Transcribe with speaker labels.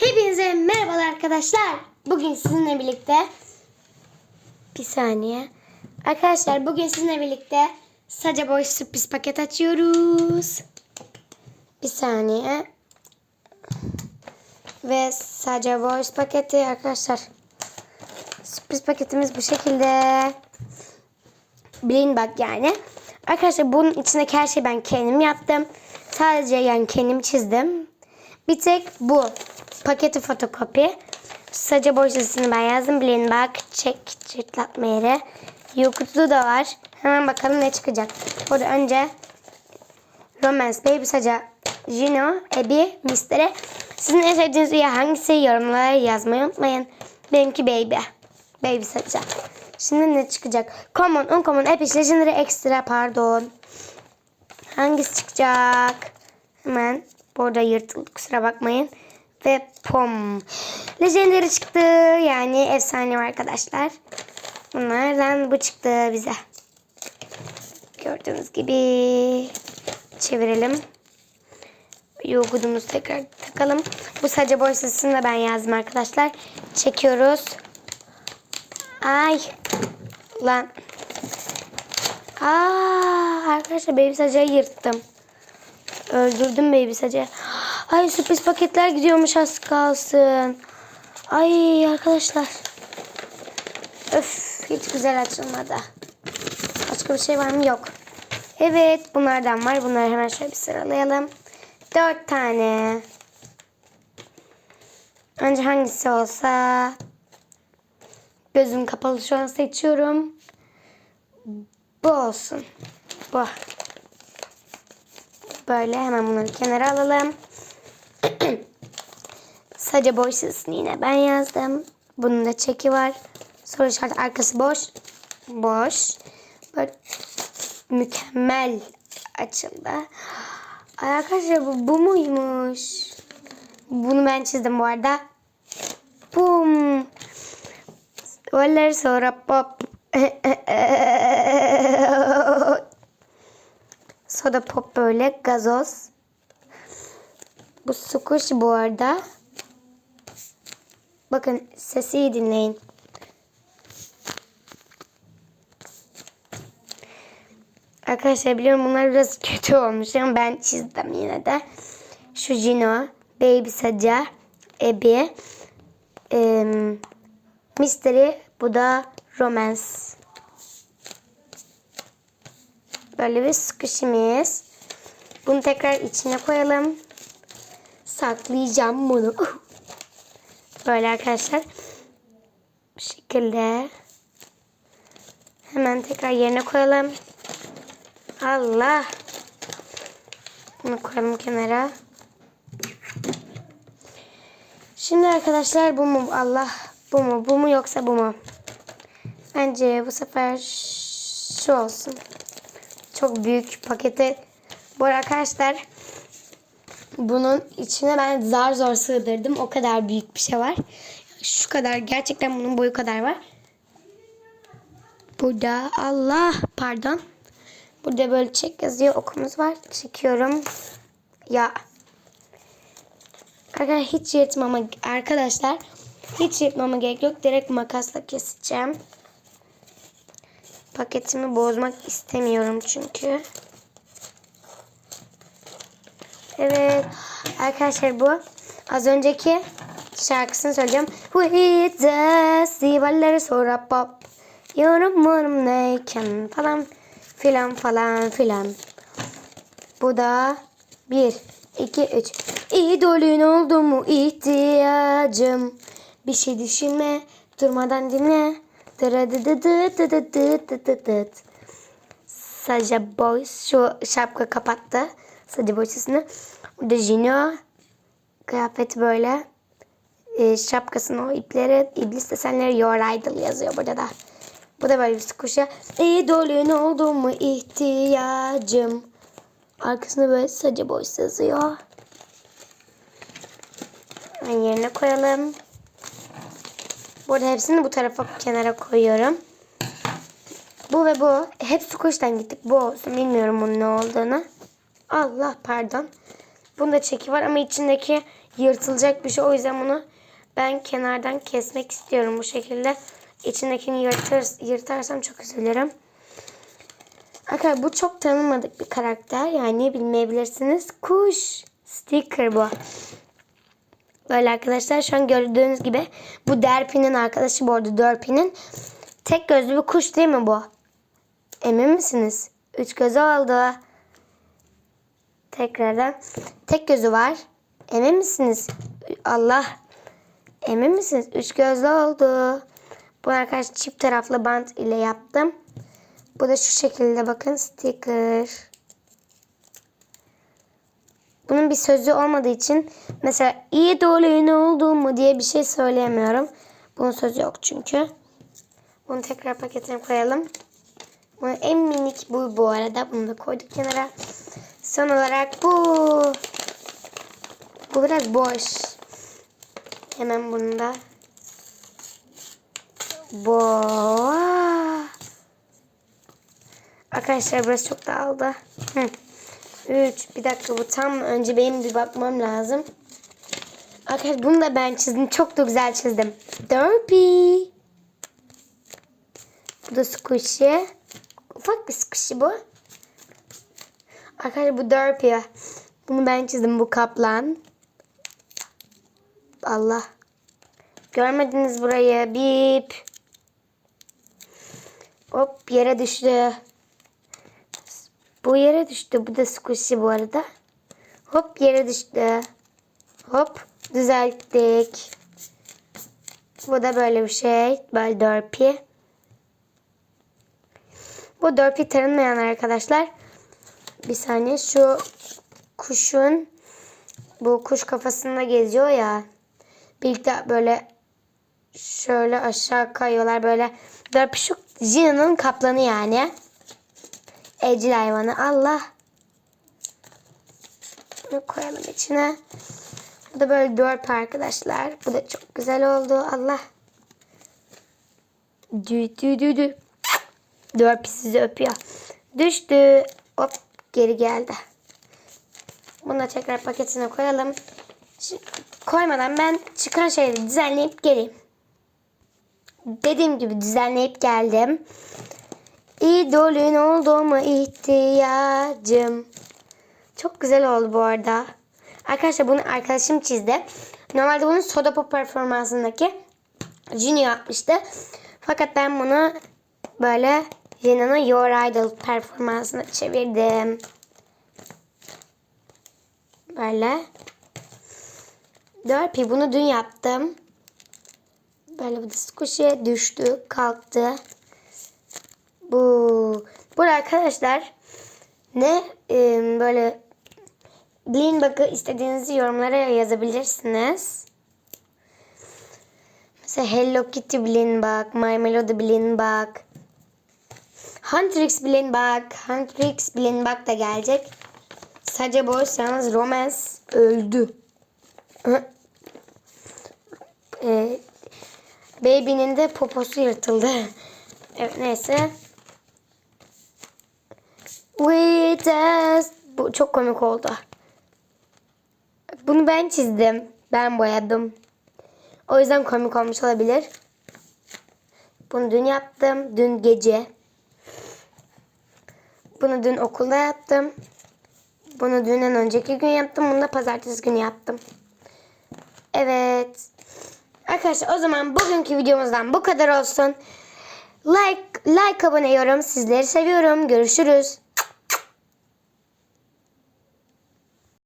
Speaker 1: Hepinize merhabalar arkadaşlar. Bugün sizinle birlikte bir saniye. Arkadaşlar bugün sizinle birlikte Saca Boy sürpriz paket açıyoruz. Bir saniye. Ve Saca Boy paketi arkadaşlar. Sürpriz paketimiz bu şekilde. Bilin bak yani. Arkadaşlar bunun içindeki her şeyi ben kendim yaptım. Sadece yani kendim çizdim. Bir tek bu paketi fotokopi. Saca boyasını ben yazdım. Bilin bak çek çıtlatma yeri. Yokutu da var. Hemen bakalım ne çıkacak. Burada önce Romance, Baby Saca, Gino, Ebi, Mystery. Sizin en sevdiğiniz üye hangisi yorumlara yazmayı unutmayın. Benimki Baby. Baby Saca. Şimdi ne çıkacak? Common, Uncommon, Epic, Legendary, Extra pardon. Hangisi çıkacak? Hemen burada yırtıldı kusura bakmayın. Ve pom. Legendary çıktı. Yani efsane arkadaşlar. Bunlardan bu çıktı bize. Gördüğünüz gibi çevirelim. Yoğurdumuzu tekrar takalım. Bu sadece boysasını da ben yazdım arkadaşlar. Çekiyoruz. Ay. Lan. Aa, arkadaşlar baby sacayı yırttım. Öldürdüm baby sacayı. Ay sürpriz paketler gidiyormuş az kalsın. Ay arkadaşlar. Öf hiç güzel açılmadı. Başka bir şey var mı? Yok. Evet bunlardan var. Bunları hemen şöyle bir sıralayalım. Dört tane. Önce hangisi olsa gözüm kapalı şu an seçiyorum. Bu olsun. Bu. Böyle hemen bunları kenara alalım. Sadece boş sesini yine ben yazdım. Bunun da çeki var. Soru işareti arkası boş. Boş. Böyle mükemmel açıldı. Ay arkadaşlar bu, bu muymuş? Bunu ben çizdim bu arada. Bum. Vallahi sonra pop. Soda pop böyle gazoz. Bu sukuş bu arada. Bakın sesi iyi dinleyin. Arkadaşlar biliyorum bunlar biraz kötü olmuş ama ben çizdim yine de. Şu Gino, Baby Saca, Ebi, em, Mystery, bu da Romance. Böyle bir sıkışımız. Bunu tekrar içine koyalım. Saklayacağım bunu. Böyle arkadaşlar. Bu şekilde. Hemen tekrar yerine koyalım. Allah. Bunu koyalım kenara. Şimdi arkadaşlar bu mu? Allah. Bu mu? Bu mu yoksa bu mu? Bence bu sefer şu olsun. Çok büyük paketi. Bu arkadaşlar bunun içine ben zar zor sığdırdım. O kadar büyük bir şey var. Şu kadar gerçekten bunun boyu kadar var. Burada Allah pardon. Burada böyle çek yazıyor okumuz var. Çekiyorum. Ya. Arkadaşlar hiç yırtmama arkadaşlar hiç yırtmama gerek yok. Direkt makasla keseceğim. Paketimi bozmak istemiyorum çünkü. Arkadaşlar bu az önceki şarkısını söyleyeceğim. With the sivalleri sonra pop. Yorumurum neyken falan filan falan filan. Bu da bir, iki, üç. İdolün oldu mu ihtiyacım? Bir şey düşünme, durmadan dinle. Saja Boys şu şapka kapattı. Saja Boys sesini. Burada Jino. Kıyafeti böyle. E, şapkasının o ipleri, iblis desenleri Your Idol yazıyor burada da. Bu da böyle bir kuşa. İdolün oldu mu ihtiyacım. Arkasında böyle Saja Boys yazıyor. Ben yerine koyalım. Burada hepsini bu tarafa kenara koyuyorum. Bu ve bu. Hepsi kuştan gittik. Bu olsun. Bilmiyorum bunun ne olduğunu. Allah pardon. Bunda çeki var ama içindeki yırtılacak bir şey. O yüzden bunu ben kenardan kesmek istiyorum bu şekilde. İçindekini yırtır, yırtarsam çok üzülürüm. Arkadaşlar bu çok tanınmadık bir karakter. Yani bilmeyebilirsiniz. Kuş. Sticker bu. Böyle arkadaşlar şu an gördüğünüz gibi bu Derpy'nin arkadaşı bu arada Derpy'nin. Tek gözlü bir kuş değil mi bu? Emin misiniz? Üç gözü oldu. Tekrardan. Tek gözü var. Emin misiniz? Allah. Emin misiniz? Üç gözlü oldu. Bu arkadaşlar çift taraflı bant ile yaptım. Bu da şu şekilde bakın sticker. Bunun bir sözü olmadığı için mesela iyi doğru ne oldu mu diye bir şey söyleyemiyorum. Bunun sözü yok çünkü. Bunu tekrar paketine koyalım. Bunun en minik bu bu arada. Bunu da koyduk kenara. Son olarak bu. Bu biraz boş. Hemen bunu da. Bu. Arkadaşlar burası çok dağıldı. Hı. 3. Bir dakika bu tam önce benim bir bakmam lazım. Arkadaşlar bunu da ben çizdim. Çok da güzel çizdim. Derpy. Bu da squishy. Ufak bir squishy bu. Arkadaşlar bu Derpy. Bunu ben çizdim. Bu kaplan. Allah. Görmediniz burayı. Bip. Hop yere düştü. Bu yere düştü. Bu da squishy bu arada. Hop yere düştü. Hop düzelttik. Bu da böyle bir şey. Böyle Derpy. Bu Derpy tanınmayan arkadaşlar. Bir saniye şu kuşun bu kuş kafasında geziyor ya. Birlikte böyle şöyle aşağı kayıyorlar böyle. Derpy şu Jina'nın kaplanı yani. Evcil hayvanı. Allah. Bunu koyalım içine. Bu da böyle dört arkadaşlar. Bu da çok güzel oldu. Allah. Dü dü dü dü. Dört sizi öpüyor. Düştü. Hop geri geldi. Bunu da tekrar paketine koyalım. Şimdi koymadan ben çıkan şeyleri düzenleyip geleyim. Dediğim gibi düzenleyip geldim. İdolün olduğuma ihtiyacım. Çok güzel oldu bu arada. Arkadaşlar bunu arkadaşım çizdi. Normalde bunu Soda Pop performansındaki Junior yapmıştı. Fakat ben bunu böyle Jina'nın Your Idol performansına çevirdim. Böyle. Derpy bunu dün yaptım. Böyle bu da squishy düştü, kalktı. Bu. Bu arkadaşlar ne e, böyle Blin Bug'ı istediğinizi yorumlara yazabilirsiniz. Mesela Hello Kitty Blin Bug, My Melody Blin Bug, Huntrix Blin Bug, Huntrix Blin Bug da gelecek. Sadece boş yalnız Romance öldü. Ee, Baby'nin de poposu yırtıldı. Evet neyse. With us. Bu çok komik oldu. Bunu ben çizdim. Ben boyadım. O yüzden komik olmuş olabilir. Bunu dün yaptım. Dün gece. Bunu dün okulda yaptım. Bunu dünden önceki gün yaptım. Bunu da pazartesi günü yaptım. Evet. Arkadaşlar o zaman bugünkü videomuzdan bu kadar olsun. Like, like abone yorum. Sizleri seviyorum. Görüşürüz.